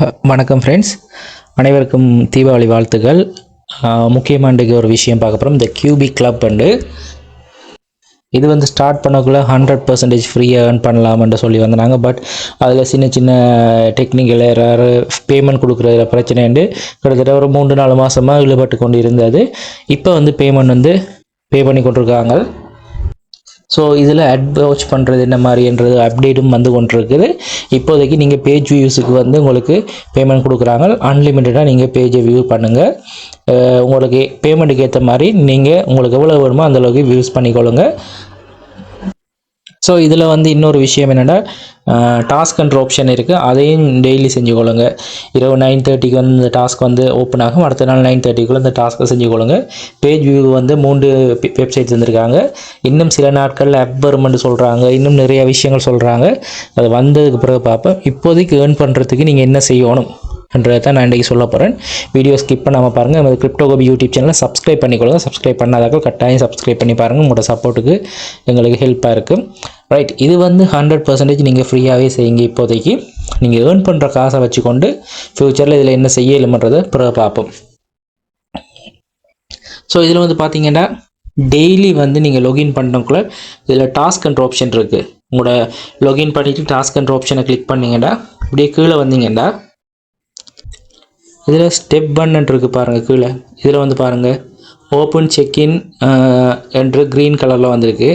வணக்கம் ஃப்ரெண்ட்ஸ் அனைவருக்கும் தீபாவளி வாழ்த்துக்கள். முக்கியமாக இன்றைக்கு ஒரு விஷயம் பார்க்க போகிறோம் இந்த கியூபி கிளப் அண்டு இது வந்து ஸ்டார்ட் பண்ணக்குள்ளே ஹண்ட்ரட் பர்சன்டேஜ் ஃப்ரீயாக ஏர்ன் பண்ணலாம்னு சொல்லி வந்தாங்க. பட் அதில் சின்ன சின்ன டெக்னிக்கல் ஏறாரு பேமெண்ட் கொடுக்குறதுல பிரச்சனைண்டு கிட்டத்தட்ட ஒரு மூன்று நாலு மாதமாக ஈடுபட்டு கொண்டு இருந்தது. இப்போ வந்து பேமெண்ட் வந்து பே பண்ணி கொண்டிருக்காங்க. ஸோ இதில் அட்வாச் பண்ணுறது என்ன மாதிரின்றது அப்டேட்டும் வந்து கொண்டிருக்குது. இப்போதைக்கு நீங்கள் பேஜ் வியூஸுக்கு வந்து உங்களுக்கு பேமெண்ட் கொடுக்குறாங்க. அன்லிமிட்டடாக நீங்கள் பேஜை வியூ பண்ணுங்கள் உங்களுக்கு பேமெண்ட்டுக்கு ஏற்ற மாதிரி நீங்கள் உங்களுக்கு எவ்வளோ வேணுமோ அந்தளவுக்கு வியூஸ் பண்ணிக்கொள்ளுங்கள் ஸோ இதில் வந்து இன்னொரு விஷயம் என்னென்னா டாஸ்க் என்ற ஆப்ஷன் இருக்குது அதையும் டெய்லி செஞ்சுக்கொள்ளுங்க இரவு நைன் தேர்ட்டிக்கு வந்து இந்த டாஸ்க் வந்து ஓப்பன் ஆகும். அடுத்த நாள் நைன் தேர்ட்டிக்குள்ளே இந்த டாஸ்க்கை செஞ்சுக்கொள்ளுங்க பேஜ் வியூ வந்து மூன்று வெப்சைட் தந்திருக்காங்க இன்னும் சில நாட்களில் ஆப் சொல்கிறாங்க இன்னும் நிறைய விஷயங்கள் சொல்கிறாங்க அது வந்ததுக்கு பிறகு பார்ப்போம். இப்போதைக்கு ஏர்ன் பண்ணுறதுக்கு நீங்கள் என்ன செய்யணும்? என்றதை தான் நான் இன்றைக்கி சொல்ல போகிறேன் வீடியோ ஸ்கிப் பண்ணாமல் பாருங்கள் நம்ம கிரிப்டோகோபி யூடியூப் சேனலை சப்ஸ்கிரைப் பண்ணிக்கொள்ளுங்க. சப்ஸ்கிரைப் பண்ணாதாக்கள் கட்டாயம் சப்ஸ்கிரைப் பண்ணி பாருங்கள் உங்களோட சப்போர்ட்டுக்கு எங்களுக்கு ஹெல்ப்பாக இருக்கும் ரைட் இது வந்து ஹண்ட்ரட் பர்சன்டேஜ் நீங்கள் ஃப்ரீயாகவே செய்யுங்க இப்போதைக்கு. நீங்கள் ஏர்ன் பண்ணுற காசை வச்சுக்கொண்டு ஃப்யூச்சரில் இதில் என்ன செய்யலுமன்றதை பிறகு பார்ப்போம். ஸோ இதில் வந்து பார்த்தீங்கன்னா டெய்லி வந்து நீங்கள் லொகின் பண்ணக்குள்ள இதில் டாஸ்க் அண்ட் ஆப்ஷன் இருக்குது உங்களோட லொகின் பண்ணிவிட்டு டாஸ்க் அண்ட் ஆப்ஷனை கிளிக் பண்ணிங்கன்னா அப்படியே கீழே வந்தீங்கன்னா இதில் ஸ்டெப் ஒன் இருக்குது பாருங்கள் கீழே. இதில் வந்து பாருங்கள் ஓப்பன் செக்இன் என்று க்ரீன் கலரில் வந்திருக்கு.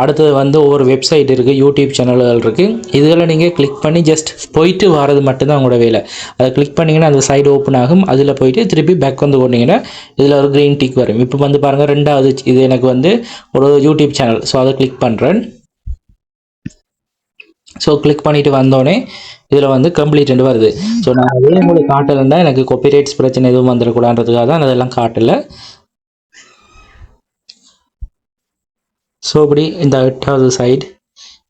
அடுத்தது வந்து ஒவ்வொரு வெப்சைட் இருக்குது யூடியூப் சேனல்கள் இருக்குது இதில் நீங்கள் கிளிக் பண்ணி ஜஸ்ட் போயிட்டு வரது மட்டும்தான் உங்களோட வேலை. அதை கிளிக் பண்ணிங்கன்னா அந்த சைடு ஓப்பன் ஆகும். அதில் போயிட்டு திருப்பி பேக் வந்து கொண்டீங்கன்னா இதில் ஒரு க்ரீன் டிக் வரும். இப்போ வந்து பாருங்கள் ரெண்டாவது இது எனக்கு வந்து ஒரு யூடியூப் சேனல் ஸோ அதை கிளிக் பண்ணுறேன் ஸோ கிளிக் பண்ணிட்டு வந்தோடனே இதில் வந்து கம்ப்ளீட்னு வருது. ஸோ நான் அதே உங்களுக்கு காட்டலைன்னா எனக்கு காப்பிரைட்ஸ் பிரச்சனை எதுவும் வந்துடக்கூடாதுன்றதுக்காக தான் அதெல்லாம் காட்டலை. ஸோ இப்படி இந்த எட்டாவது சைடு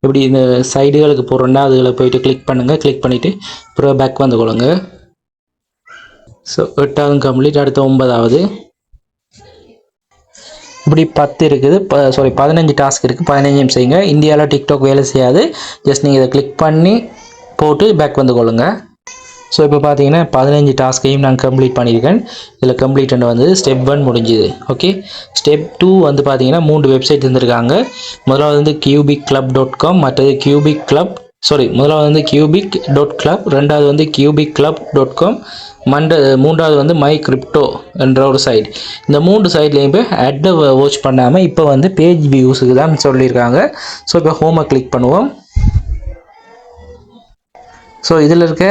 இப்படி இந்த சைடுகளுக்கு போகிறோன்னா அதில் போயிட்டு கிளிக் பண்ணுங்கள் கிளிக் பண்ணிவிட்டு அப்புறம் பேக் வந்து கொள்ளுங்க. ஸோ எட்டாவது கம்ப்ளீட் அடுத்த ஒன்பதாவது. இப்படி பத்து இருக்குது. ப சாரி பதினஞ்சு டாஸ்க் இருக்குது பதினஞ்சும் செய்யுங்க. இந்தியாவில் டிக்டாக் வேலை செய்யாது. ஜஸ்ட் நீங்கள் இதை கிளிக் பண்ணி போட்டு பேக் வந்து கொள்ளுங்க. ஸோ இப்போ பார்த்தீங்கன்னா பதினஞ்சு டாஸ்க்கையும் நான் கம்ப்ளீட் பண்ணியிருக்கேன். இதில் கம்ப்ளீட் வந்து ஸ்டெப் ஒன் முடிஞ்சுது. ஓகே ஸ்டெப் டூ வந்து பார்த்தீங்கன்னா மூன்று வெப்சைட் இருந்திருக்காங்க. முதலாவது வந்து கியூபிக் கிளப் டாட் காம் மற்றது கியூபிக் கிளப் சாரி முதலாவது வந்து கியூபிக் டாட் கிளப் ரெண்டாவது வந்து கியூபிக் கிளப் டாட் காம் மண்ட மூன்றாவது வந்து மை கிரிப்டோ என்ற ஒரு சைட் இந்த மூன்று சைட்லேயும் போய் அட்டை வாட்ச் பண்ணாமல் இப்போ வந்து பேஜ் வியூஸுக்கு தான் சொல்லியிருக்காங்க. ஸோ இப்போ ஹோமை கிளிக் பண்ணுவோம். ஸோ இதில் இருக்க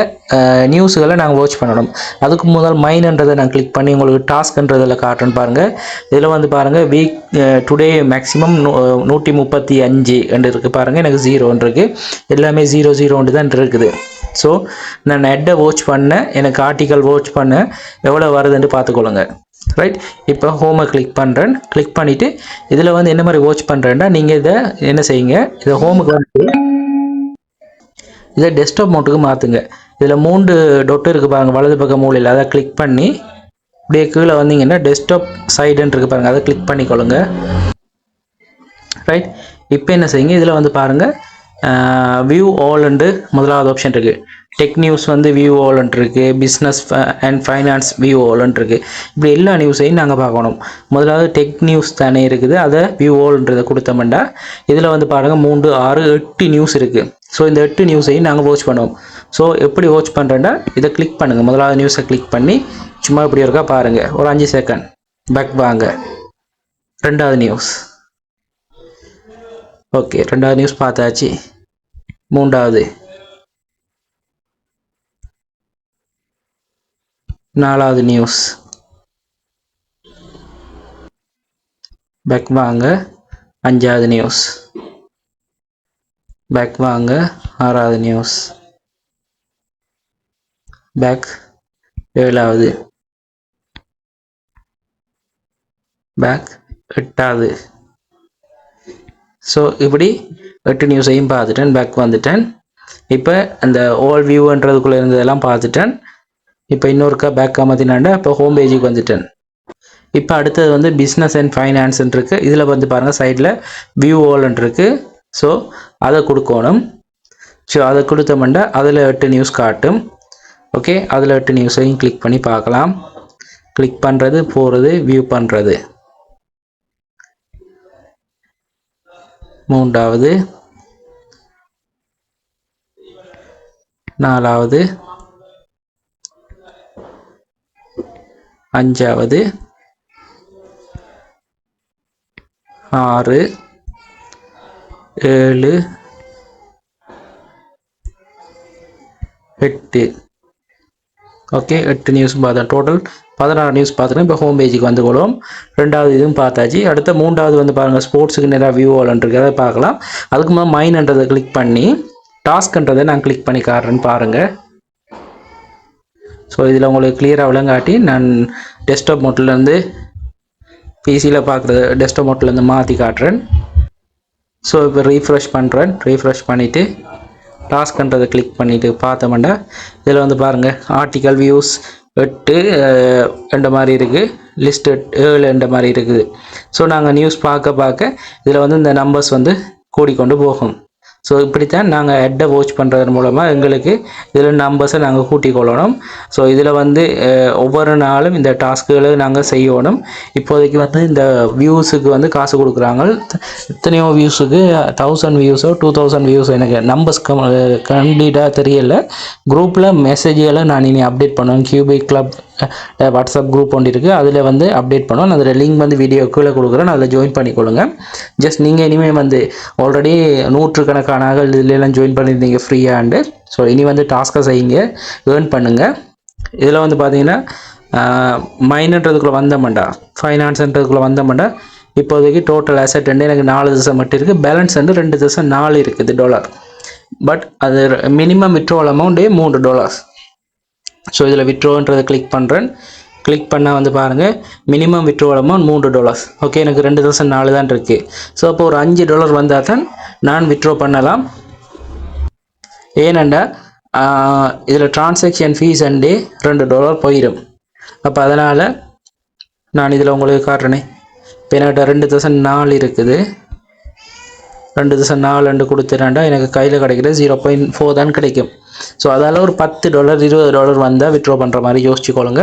நியூஸுகளை நாங்கள் வாட்ச் பண்ணணும். அதுக்கு முதல் மைன்ன்றதை நான் கிளிக் பண்ணி உங்களுக்கு டாஸ்க்ன்றதில் காட்டுறேன்னு பாருங்கள் இதில் வந்து பாருங்கள் வீக் டுடே மேக்ஸிமம் நூற்றி முப்பத்தி அஞ்சு என்று இருக்குது பாருங்கள் எனக்கு ஜீரோன்னு இருக்குது எல்லாமே ஜீரோ ஜீரோன்று தான் இருக்குது. ஸோ நான் நெட்டை வாட்ச் பண்ணேன் எனக்கு ஆர்டிக்கல் வாட்ச் பண்ணேன் எவ்வளோ வருதுன்னு பார்த்துக்கொள்ளுங்க ரைட் இப்போ ஹோமை கிளிக் பண்ணுறேன் கிளிக் பண்ணிவிட்டு இதில் வந்து என்ன மாதிரி வாட்ச் பண்ணுறேன்னா நீங்கள் இதை என்ன செய்யுங்க? இதை ஹோமுக்கு வந்து இதை டெஸ்க்டாப் மோட்டுக்கு மாற்றுங்க இதில் மூன்று டொட்டு இருக்குது பாருங்கள் வலது பக்கம் மூலையில். அதை கிளிக் பண்ணி அப்படியே கீழே வந்தீங்கன்னா டெஸ்க்டாப் சைடுன்னு இருக்கு பாருங்கள் அதை கிளிக் பண்ணிக்கொள்ளுங்க. ரைட் இப்போ என்ன செய்யுங்க? இதில் வந்து பாருங்கள் வியூ ஆல்ண்டு முதலாவது ஆப்ஷன் இருக்குது டெக் நியூஸ் வந்து வியூ இருக்குது பிஸ்னஸ் அண்ட் ஃபைனான்ஸ் வியூ இருக்குது இப்படி எல்லா நியூஸையும் நாங்கள் பார்க்கணும். முதலாவது டெக் நியூஸ் தானே இருக்குது. அதை விஓன்றதை ஆல்ன்றதை கொடுத்தோம்னா இதில் வந்து பாருங்கள் மூன்று ஆறு எட்டு நியூஸ் இருக்குது ஸோ இந்த எட்டு நியூஸையும் நாங்கள் வாட்ச் பண்ணுவோம். ஸோ எப்படி வாட்ச் பண்ணுறேன்னா இதை கிளிக் பண்ணுங்கள் முதலாவது நியூஸை கிளிக் பண்ணி சும்மா இப்படி இருக்கா பாருங்கள் ஒரு அஞ்சு செகண்ட் பேக் வாங்க. ரெண்டாவது நியூஸ் ஓகே ரெண்டாவது நியூஸ் பார்த்தாச்சு. மூன்றாவது. நாலாவது நியூஸ் பேக் வாங்க அஞ்சாவது நியூஸ் பேக் வாங்க ஆறாவது நியூஸ் பேக் ஏழாவது. பேக் எட்டாவது. ஸோ இப்படி எட்டு நியூஸையும் பார்த்துட்டேன். பேக் வந்துட்டேன். இப்போ அந்த ஓல் வியூன்றதுக்குள்ளே இருந்ததெல்லாம் பார்த்துட்டேன். இப்போ இன்னொருக்கா பேக் காமத்தினாண்டா இப்போ ஹோம் பேஜுக்கு வந்துட்டேன். இப்போ அடுத்தது வந்து பிஸ்னஸ் அண்ட் ஃபைனான்ஸ் இருக்கு. இதில் வந்து பாருங்கள் சைடில் வியூ ஓல்ன் இருக்கு. ஸோ அதை கொடுக்கணும். ஸோ அதை கொடுத்தோம்னா அதில் எட்டு நியூஸ் காட்டும். ஓகே அதில் எட்டு நியூஸையும் கிளிக் பண்ணி பார்க்கலாம். கிளிக் பண்ணுறது போகிறது வியூ பண்ணுறது மூன்றாவது. நாலாவது. அஞ்சாவது. ஆறு. ஏழு. எட்டு. ஓகே எட்டு நியூஸ் பார்த்தேன் டோட்டல் பதினாறு நியூஸ் பார்த்துட்டு இப்போ ஹோம் பேஜுக்கு வந்து கொள்வோம் ரெண்டாவது இதுவும் பார்த்தாச்சு. அடுத்த மூன்றாவது வந்து பாருங்கள் ஸ்போர்ட்ஸுக்கு நிறையா வியூ இருக்கு பார்க்கலாம். அதுக்கு மேலே மைன்ன்றதை கிளிக் பண்ணி டாஸ்க்ன்றதை நான் கிளிக் பண்ணி காட்டுறேன்னு பாருங்கள் ஸோ இதில் உங்களுக்கு கிளியராக விளங்காட்டி நான் டெஸ்க்டாப் மோட்லேருந்து பிசியில் பார்க்குறது டெஸ்க்டாப் மோட்லேருந்து மாற்றி காட்டுறேன். ஸோ இப்போ ரீஃப்ரெஷ் பண்ணுறேன் ரீஃப்ரெஷ் பண்ணிவிட்டு டாஸ்க்ன்றதை கிளிக் பண்ணிவிட்டு பார்த்தோம்னா இதில் வந்து பாருங்கள் ஆர்டிக்கல் வியூஸ் எட்டு என்ற மாதிரி இருக்குது லிஸ்ட் ஏழு என்ற மாதிரி இருக்குது. ஸோ நாங்கள் நியூஸ் பார்க்க பார்க்க இதில் வந்து இந்த நம்பர்ஸ் வந்து கூடிக்கொண்டு போகும். ஸோ இப்படித்தான் நாங்கள் ஹெட்டை வாட்ச் பண்ணுறது மூலமாக எங்களுக்கு இதில் நம்பர்ஸை நாங்கள் கூட்டிக் கொள்ளணும். ஸோ இதில் வந்து ஒவ்வொரு நாளும் இந்த டாஸ்க்குகளை நாங்கள் செய்யணும். இப்போதைக்கு வந்து இந்த வியூஸுக்கு வந்து காசு கொடுக்குறாங்க. எத்தனையோ வியூஸுக்கு தௌசண்ட் வியூஸோ டூ தௌசண்ட் வியூஸோ எனக்கு நம்பர்ஸ் கம் கம்ப்ளீட்டாக தெரியல. குரூப்பில் மெசேஜ்களை நான் இனி அப்டேட் பண்ணுவேன். கியூபிக் கிளப் வாட்ஸ்அப் குரூப் ஒன்று இருக்குது அதில் வந்து அப்டேட் பண்ணுவோம். அதில் லிங்க் வந்து வீடியோ கீழே கொடுக்குறேன். அதில் ஜாயின் பண்ணிக்கொள்ளுங்க. ஜஸ்ட் நீங்கள் இனிமேல் வந்து ஆல்ரெடி நூற்றுக்கணக்கான இதுலலாம் ஜாயின் பண்ணியிருந்தீங்க ஃப்ரீயாண்டு ஸோ இனி வந்து டாஸ்க்கை செய்யுங்க. ஏர்ன் பண்ணுங்கள் இதில் வந்து பார்த்தீங்கன்னா மைனன்றதுக்குள்ளே வந்தோம்டா. ஃபைனான்ஸ்ன்றதுக்குள்ளே வந்தோம்டா. இப்போதைக்கு டோட்டல் அசெட் வந்து எனக்கு நாலு திசை மட்டும் இருக்குது பேலன்ஸ் வந்து ரெண்டு தசம் நாலு இருக்குது டாலர் பட் அது மினிமம் விட்ரோல் அமௌண்ட்டே மூன்று டாலர்ஸ் ஸோ இதில் விட்ரோன்றதை கிளிக் பண்ணுறேன் கிளிக் பண்ணால் வந்து பாருங்கள் மினிமம் விட்ரோவல் அமௌண்ட் மூன்று டாலர்ஸ் ஓகே எனக்கு ரெண்டு தௌசண்ட் நாலு தான் இருக்குது ஸோ அப்போ ஒரு அஞ்சு டாலர் வந்தால் தான் நான் விட்ரோ பண்ணலாம். ஏனெண்டா இதில் டிரான்சாக்ஷன் ஃபீஸ் அண்டே ரெண்டு டாலர் போயிடும் அப்போ அதனால் நான் இதில் உங்களுக்கு காட்டுறேனே. இப்போ என்கிட்ட ரெண்டு தௌசண்ட் நாலு இருக்குது. ரெண்டு தௌசண்ட் நாலு ரெண்டு கொடுத்துறேன்டா எனக்கு கையில் கிடைக்கிற ஜீரோ பாயிண்ட் ஃபோர் தான் கிடைக்கும். ஸோ அதால் ஒரு பத்து டாலர் இருபது டாலர் வந்தால் விட்ரோ பண்ணுற மாதிரி யோசிச்சுக்கொள்ளுங்க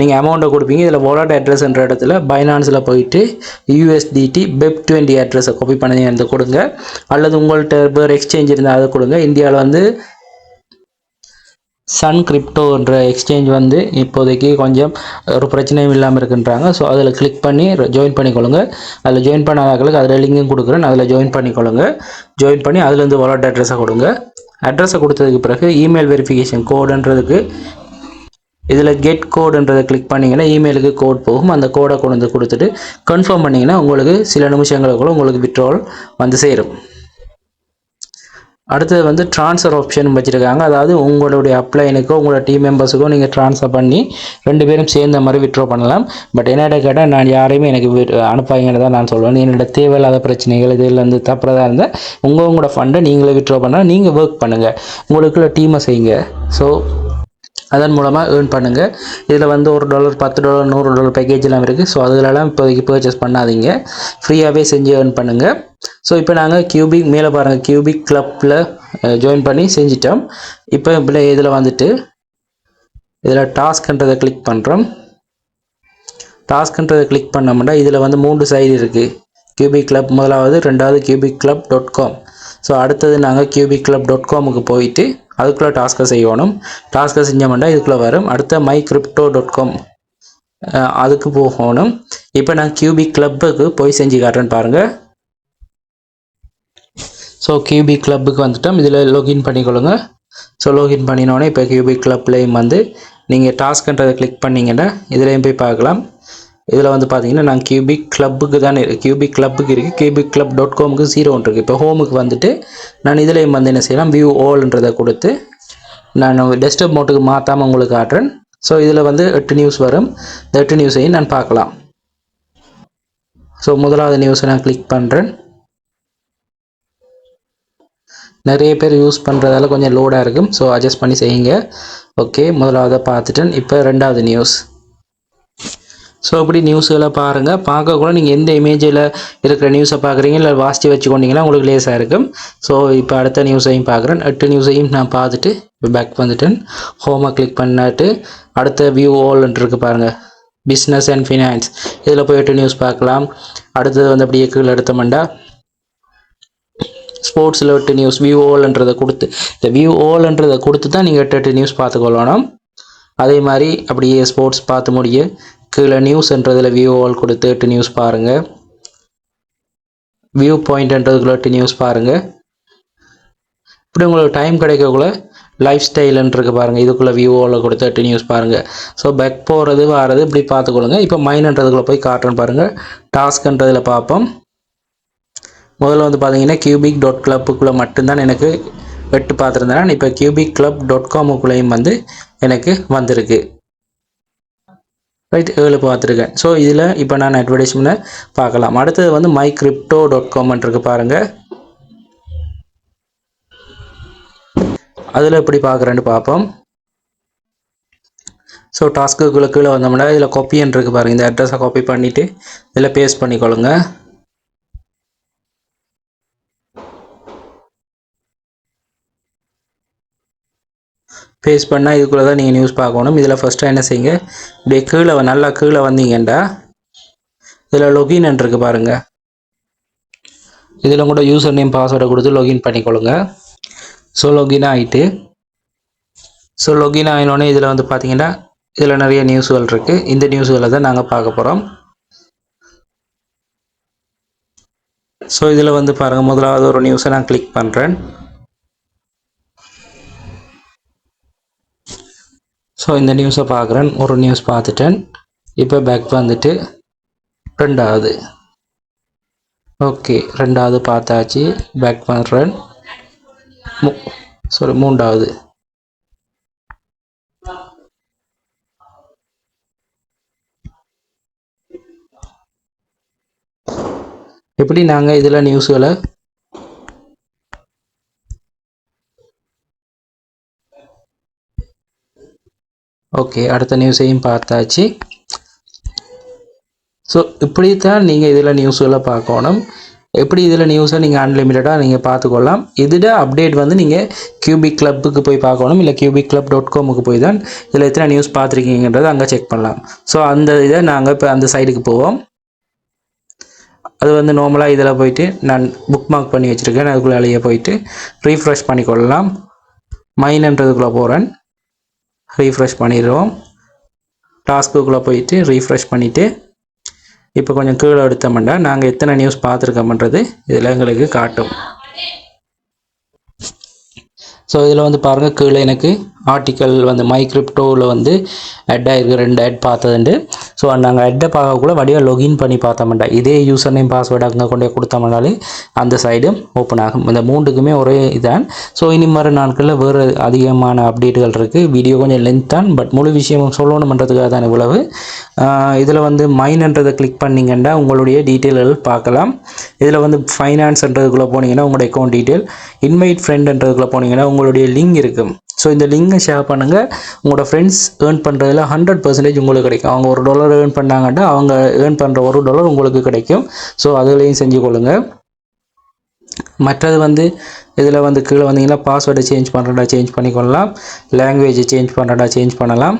நீங்கள் அமௌண்ட்டை கொடுப்பீங்க இதில் வாலட் அட்ரஸ்ன்ற இடத்துல பைனான்ஸில் போயிட்டு யூஎஸ்டிடி பெப் டுவெண்ட்டி அட்ரஸை காப்பி பண்ணி வந்து கொடுங்க. அல்லது உங்கள்கிட்ட வேறு எக்ஸ்சேஞ்ச் இருந்தால் அதை கொடுங்க. இந்தியாவில் வந்து சன் கிரிப்டோன்ற எக்ஸ்சேஞ்ச் வந்து இப்போதைக்கு கொஞ்சம் ஒரு பிரச்சனையும் இல்லாமல் இருக்குன்றாங்க. ஸோ அதில் கிளிக் பண்ணி ஜாயின் பண்ணிக்கொள்ளுங்க. அதில் ஜாயின் பண்ணாதவர்களுக்கு அதில் லிங்கும் கொடுக்குறேன். அதில் ஜாயின் பண்ணிக்கொள்ளுங்க. ஜாயின் பண்ணி அதுலேருந்து வாலெட் அட்ரஸை கொடுங்க. அட்ரஸை கொடுத்ததுக்கு பிறகு இமெயில் வெரிஃபிகேஷன் கோடுன்றதுக்கு இதில் கெட் கோடுன்றதை கிளிக் பண்ணிங்கன்னா இமெயிலுக்கு கோட் போகும். அந்த கோடை கொண்டு வந்து கொடுத்துட்டு கன்ஃபார்ம் பண்ணிங்கன்னா உங்களுக்கு சில நிமிஷங்களுக்குள்ள உங்களுக்கு விட்ரோல் வந்து சேரும். அடுத்தது வந்து ட்ரான்ஸ்ஃபர் ஆப்ஷன் வச்சுருக்காங்க. அதாவது உங்களுடைய அப்ளைனுக்கோ உங்களோட டீம் மெம்பர்ஸுக்கோ நீங்கள் ட்ரான்ஸ்ஃபர் பண்ணி ரெண்டு பேரும் சேர்ந்த மாதிரி விட்ரோ பண்ணலாம். பட் என்னடா கேட்டால் நான் யாரையுமே எனக்கு அனுப்பாங்கன்னு தான் நான் சொல்லுவேன் என்னோட தேவையில்லாத பிரச்சனைகள் இதில் இருந்து தப்புறதா இருந்தால் உங்கள் உங்களோட ஃபண்டை நீங்களே விட்ரோ பண்ணால் நீங்கள் ஒர்க் பண்ணுங்கள் உங்களுக்குள்ள டீமை செய்யுங்க. ஸோ அதன் மூலமாக ஏர்ன் பண்ணுங்கள் இதில் வந்து ஒரு டாலர் பத்து டாலர் நூறு டாலர் பேக்கேஜ்லாம் இருக்குது ஸோ அதிலலாம் இப்போதைக்கு பர்ச்சேஸ் பண்ணாதீங்க. ஃப்ரீயாகவே செஞ்சு ஏர்ன் பண்ணுங்கள் ஸோ இப்போ நாங்கள் கியூபிக் மேலே பாருங்கள் கியூபிக் கிளப்பில் ஜாயின் பண்ணி செஞ்சிட்டோம். இப்போ இப்படி இதில் வந்துட்டு இதில் டாஸ்க்ன்றதை கிளிக் பண்ணுறோம் டாஸ்க்ன்றதை கிளிக் பண்ணோம்னா இதில் வந்து மூன்று சைடு இருக்குது கியூபிக் கிளப் முதலாவது ரெண்டாவது cubic club dot com so அடுத்தது நாங்கள் கியூபிக் கிளப் டாட் காமுக்கு போயிட்டு அதுக்குள்ளே டாஸ்க்கை செய்யணும். டாஸ்க்கை செஞ்சோம்னா இதுக்குள்ளே வரும். அடுத்த மை கிரிப்டோ டாட் காம் அதுக்கு போகணும். இப்போ நான் கியூபிக் கிளப்புக்கு போய் செஞ்சு காட்டுறேன்னு பாருங்கள் ஸோ கியூபிக் கிளப்புக்கு வந்துட்டோம். இதில் லாகின் பண்ணிக்கொள்ளுங்க. ஸோ லாகின் பண்ணினோடனே இப்போ கியூபிக் கிளப்லேயும் வந்து நீங்கள் டாஸ்க்ன்றதை கிளிக் பண்ணிங்கன்னா இதுலேயும் போய் பார்க்கலாம். இதில் வந்து பார்த்தீங்கன்னா நான் கியூபிக் கிளப்புக்கு தான் கியூபிக் கிளப்புக்கு இருக்குது கியூபிக் கிளப் டாட் காமுக்கு ஜீரோ ஒன்று இருக்குது இப்போ ஹோமுக்கு வந்துட்டு நான் இதுலேயும் வந்து என்ன செய்யலாம் வியூ ஓல்ன்றதை கொடுத்து நான் டெஸ்க்டாப் மோட்டுக்கு மாற்றாமல் உங்களுக்கு காட்டுறேன். ஸோ இதில் வந்து எட்டு நியூஸ் வரும். இந்த எட்டு நியூஸையும் நான் பார்க்கலாம். ஸோ முதலாவது நியூஸை நான் கிளிக் பண்ணுறேன் நிறைய பேர் யூஸ் பண்ணுறதால கொஞ்சம் லோடாக இருக்கும். ஸோ அட்ஜஸ்ட் பண்ணி செய்யுங்க. ஓகே முதலாவதை பார்த்துட்டேன். இப்போ ரெண்டாவது நியூஸ் ஸோ இப்படி நியூஸ்களை பாருங்கள் பார்க்கக்கூட நீங்கள் எந்த இமேஜில் இருக்கிற நியூஸை பார்க்குறீங்க இல்லை வாசித்து வச்சுக்கொண்டீங்கன்னா உங்களுக்கு லேஸாக இருக்கும். ஸோ இப்போ அடுத்த நியூஸையும் பார்க்குறேன். எட்டு நியூஸையும் நான் பார்த்துட்டு இப்போ பேக் வந்துட்டேன். ஹோமை கிளிக் பண்ணிட்டு அடுத்த வியூ ஓல்ன்ட்டு இருக்கு பாருங்கள் பிஸ்னஸ் அண்ட் ஃபினான்ஸ் இதில் போய் எட்டு நியூஸ் பார்க்கலாம். அடுத்தது வந்து அப்படியே கீழே எடுத்தோம்னா ஸ்போர்ட்ஸில் எட்டு நியூஸ் வியூ ஓல்ன்றதை கொடுத்து இந்த வியூ ஓல்ன்றதை கொடுத்து தான் நீங்கள் எட்டு எட்டு நியூஸ் பார்த்துக்கொள்ளணும். அதே மாதிரி அப்படியே ஸ்போர்ட்ஸ் பார்த்து முடிய. கீழே நியூஸ்ன்றதில் வியூ ஆல் கொடுத்து எட்டு நியூஸ் பாருங்கள் வியூ பாயிண்ட்ன்றதுக்குள்ள எட்டு நியூஸ் பாருங்கள் இப்படி உங்களுக்கு டைம் கிடைக்கக்குள்ள லைஃப் ஸ்டைலுன்றிருக்கு பாருங்கள் இதுக்குள்ளே வியூவோவில் கொடுத்து எட்டு நியூஸ் பாருங்கள் ஸோ பேக் போகிறது வர்றது இப்படி பார்த்துக்கொள்ளுங்க. இப்போ மைனன்றதுக்குள்ளே போய் காட்டுறேன் பாருங்கள் டாஸ்க்ன்றதில் பார்ப்போம். முதல்ல வந்து பார்த்தீங்கன்னா கியூபிக் டாட் கிளப்புக்குள்ளே மட்டும்தான் எனக்கு வெட்டு பார்த்துருந்தேன். இப்போ கியூபிக் கிளப் டாட் காமுக்குள்ளேயும் வந்து எனக்கு வந்திருக்கு. ரைட் ஏழு பார்த்துருக்கேன். ஸோ இதில் இப்போ நான் அட்வர்டைஸ்மெண்ட்டை பார்க்கலாம். அடுத்தது வந்து மை கிரிப்டோ டாட் காம்ன்ட்டு இருக்குது பாருங்கள் அதில் எப்படி பார்க்குறேன்னு பார்ப்போம். ஸோ டாஸ்க்குள்ளே கீழே வந்தோம்னா இதில் கோப்பின்னுருக்கு பாருங்கள் இந்த அட்ரஸை காப்பி பண்ணிவிட்டு இதில் பேஸ்ட் பண்ணிக்கொள்ளுங்கள் பேஸ்ட் பண்ணால் இதுக்குள்ளே தான் நீங்கள் நியூஸ் பார்க்கணும். இதில் ஃபஸ்ட்டு என்ன செய்யுங்க? இப்படியே கீழே நல்லா கீழே வந்தீங்கண்டா இதில் லொகின் இருக்கு பாருங்கள் இதில் கூட யூசர் நேம் பாஸ்வேர்டை கொடுத்து லொகின் பண்ணிக்கொள்ளுங்க. ஸோ லொகின் ஆகிட்டு ஸோ லொகின் ஆகினோடனே இதில் வந்து பார்த்தீங்கன்னா இதில் நிறைய நியூஸ்கள் இருக்குது இந்த நியூஸ்களை தான் நாங்கள் பார்க்க போகிறோம் ஸோ இதில் வந்து பாருங்கள் முதலாவது ஒரு நியூஸை நான் கிளிக் பண்ணுறேன் ஸோ இந்த நியூஸை பார்க்குறேன். ஒரு நியூஸ் பார்த்துட்டேன். இப்போ பேக் வந்துட்டு ரெண்டாவது. ஓகே ரெண்டாவது பார்த்தாச்சு. பேக் பண்ணுறேன் மூ சாரி மூன்றாவது. எப்படி நாங்கள் இதில் நியூஸ்களை ஓகே அடுத்த நியூஸையும் பார்த்தாச்சு. ஸோ இப்படி தான் நீங்கள் இதில் நியூஸ்களை பார்க்கணும். எப்படி இதில் நியூஸை நீங்கள் அன்லிமிட்டடாக நீங்கள் பார்த்துக்கொள்ளலாம். இதில் அப்டேட் வந்து நீங்கள் கியூபிக் கிளப்புக்கு போய் பார்க்கணும். இல்லை கியூபிக் கிளப் டாட் காமுக்கு போய் தான் இதில் எத்தனை நியூஸ் பார்த்துருக்கீங்கன்றதை அங்கே செக் பண்ணலாம். ஸோ அந்த இதை நாங்கள் இப்போ அந்த சைடுக்கு போவோம். அது வந்து நார்மலாக இதில் போயிட்டு நான் புக் மார்க் பண்ணி வச்சுருக்கேன். அதுக்குள்ளே போயிட்டு ரீஃப்ரெஷ் பண்ணிக்கொள்ளலாம். மைனன்றதுக்குள்ளே போகிறேன் ரீஃப்ரெஷ் பண்ணிடுவோம் டாஸ்க்குள்ளே போயிட்டு ரீஃப்ரெஷ் பண்ணிவிட்டு இப்போ கொஞ்சம் கீழே எடுத்தோம்னா நாங்கள் எத்தனை நியூஸ் பார்த்துருக்கோம்ன்றது இதில் எங்களுக்கு காட்டும். ஸோ இதில் வந்து பாருங்கள் கீழே எனக்கு ஆர்டிக்கல் வந்து மை கிரிப்டோவில் வந்து அட் ஆயிருக்கு ரெண்டு ஹெட் பார்த்ததுண்டு. ஸோ நாங்கள் அட்டை பார்க்கக்குள்ள வடிவாக லொகின் பண்ணி பார்த்தோம்டா. இதே யூசர் நேம் பாஸ்வேர்டு அங்கே கொண்டு கொடுத்தோம்னாலே அந்த சைடு ஓப்பன் ஆகும். இந்த மூன்றுக்குமே ஒரே இதான். ஸோ இனி மறு நாட்களில் வேறு அதிகமான அப்டேட்டுகள் இருக்குது வீடியோ கொஞ்சம் லென்த் தான் பட் முழு விஷயமும் சொல்லணுமன்றதுக்காக தான் இவ்வளவு. இதில் வந்து மைன்ன்றதை கிளிக் பண்ணிங்கன்னா உங்களுடைய டீட்டெயில்கள் பார்க்கலாம். இதில் வந்து ஃபைனான்ஸ்ன்றதுக்குள்ளே போனீங்கன்னா உங்களுடைய அக்கௌண்ட் டீட்டெயில் இன்வைட் ஃப்ரெண்டுன்றதுக்குள்ளே போனீங்கன்னா உங்களுடைய லிங்க் இருக்கும். ஸோ இந்த லிங்கை ஷேர் பண்ணுங்கள் உங்களோட ஃப்ரெண்ட்ஸ் ஏர்ன் பண்ணுறதுல ஹண்ட்ரட் பர்சன்டேஜ் உங்களுக்கு கிடைக்கும். அவங்க ஒரு டாலர் ஏர்ன் பண்ணாங்கன்னா அவங்க ஏர்ன் பண்ணுற ஒரு டாலர் உங்களுக்கு கிடைக்கும். ஸோ அதுலேயும் செஞ்சு கொள்ளுங்கள் மற்றது வந்து இதில் வந்து கீழே வந்தீங்கன்னா பாஸ்வேர்டை சேஞ்ச் பண்ணுறடா சேஞ்ச் பண்ணிக்கொள்ளலாம். லாங்குவேஜை சேஞ்ச் பண்ணுறடா சேஞ்ச் பண்ணலாம்.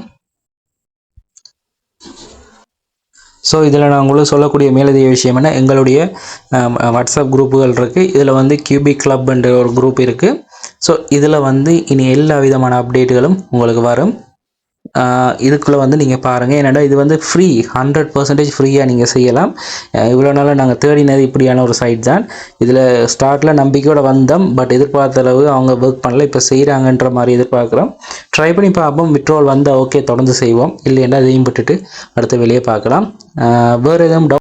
ஸோ இதில் நான் உங்களுக்கு சொல்லக்கூடிய மேலதிக விஷயம் என்ன? எங்களுடைய வாட்ஸ்அப் குரூப்புகள் இருக்குது இதில் வந்து கியூபிக் கிளப்ன்ற ஒரு குரூப் இருக்குது ஸோ இதில் வந்து இனி எல்லா விதமான அப்டேட்டுகளும் உங்களுக்கு வரும். இதுக்குள்ளே வந்து நீங்கள் பாருங்கள் என்னடா இது வந்து ஃப்ரீ ஹண்ட்ரட் பர்சன்டேஜ் ஃப்ரீயாக நீங்கள் செய்யலாம். இவ்வளோ நாளாக நாங்கள் தேடினது இப்படியான ஒரு சைட் தான். இதில் ஸ்டார்ட்டில் நம்பிக்கையோட வந்தோம். பட் எதிர்பார்த்த அளவு அவங்க ஒர்க் பண்ணல. இப்போ செய்கிறாங்கன்ற மாதிரி எதிர்பார்க்குறோம். ட்ரை பண்ணி பார்ப்போம். விட்ரோல் வந்தால் ஓகே தொடர்ந்து செய்வோம். இல்லைன்னா இதையும் விட்டுட்டு அடுத்த வெளியே பார்க்கலாம். வேறு எதுவும்